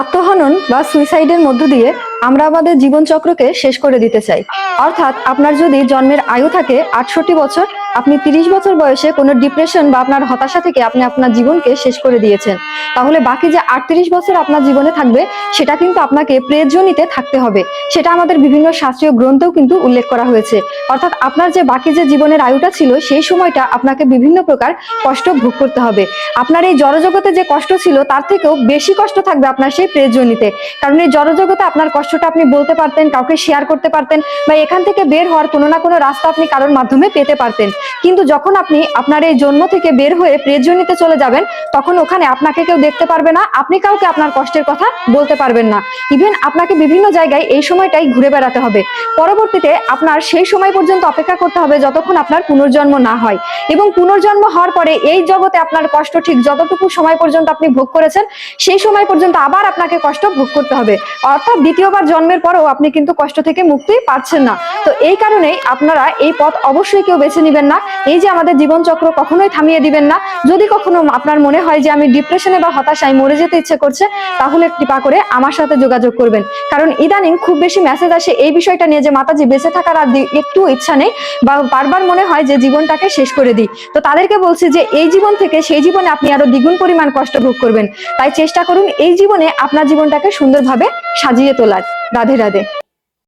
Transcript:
আত্মহনন বা সুইসাইডের মধ্য দিয়ে আমরা আমাদের জীবনচক্রকে শেষ করে দিতে চাই। অর্থাৎ আপনার যদি জন্মের আয়ু থাকে আটষট্টি বছর আপনি তিরিশ বছর বয়সে কোনো ডিপ্রেশন বা আপনার হতাশা থেকে আপনি আপনার জীবনকে শেষ করে দিয়েছেন। তাহলে বাকি যে আটত্রিশ বছর আপনার জীবনে থাকবে, সেটা কিন্তু আপনাকে প্রেজনিতে থাকতে হবে। সেটা আমাদের বিভিন্ন শাস্ত্রীয় গ্রন্থেও কিন্তু উল্লেখ করা হয়েছে। অর্থাৎ আপনার যে বাকি যে জীবনের আয়ুটা ছিল, সেই সময়টা আপনাকে বিভিন্ন প্রকার কষ্ট ভোগ করতে হবে। আপনার এই জড়জগতে যে কষ্ট ছিল, তার থেকেও বেশি কষ্ট থাকবে আপনার সেই প্রেজনিতে কারণ এই জড়জগতে আপনার কষ্টটা আপনি বলতে পারতেন, কাউকে শেয়ার করতে পারতেন, বা এখান থেকে বের হওয়ার কোনো না কোনো রাস্তা আপনি কারোর মাধ্যমে পেতে পারতেন। কিন্তু যখন আপনি আপনার এই জন্ম থেকে বের হয়ে প্রেজনিতে চলে যাবেন, তখন ওখানে আপনাকে কেউ দেখতে পারবে না, আপনি কাউকে আপনার কষ্টের কথা বলতে পারবেন না। ইভেন আপনাকে বিভিন্ন জায়গায় এই সময়টাই ঘুরে বেড়াতে হবে। পরবর্তীতে আপনার সেই সময় পর্যন্ত অপেক্ষা করতে হবে যতক্ষণ আপনার পুনর্জন্ম না হয়। এবং পুনর্জন্ম হওয়ার পরে এই জগতে আপনার কষ্ট ঠিক যতটুকু সময় পর্যন্ত আপনি ভোগ করেছেন, সেই সময় পর্যন্ত আবার আপনাকে কষ্ট ভোগ করতে হবে। অর্থাৎ দ্বিতীয়বার জন্মের পরেও আপনি কিন্তু কষ্ট থেকে মুক্তি পাচ্ছেন না। তো এই কারণেই আপনারা এই পথ অবশ্যই কেউ বেছে নেবেন না। এই যে আমাদের জীবনচক্র কখনোই থামিয়ে দিবেন না। যদি কখনো আপনার মনে হয় যে আমি ডিপ্রেশনে বা হতাশায় মরে যেতে ইচ্ছে করছে, তাহলে কৃপা করে আমার সাথে যোগাযোগ করবেন। কারণ ইদানিং খুব বেশি মেসেজ আসে এই বিষয়টা নিয়ে যে মাতাজি বেঁচে থাকার আর একটু ইচ্ছা নেই বা বারবার মনে হয় যে জীবনটাকে শেষ করে দিই। তো তাদেরকে বলছি যে এই জীবন থেকে সেই জীবনে আপনি আরও দ্বিগুণ পরিমাণ কষ্ট ভোগ করবেন। তাই চেষ্টা করুন এই জীবনে আপনার জীবনটাকে সুন্দরভাবে সাজিয়ে তোলার। রাধে রাধে।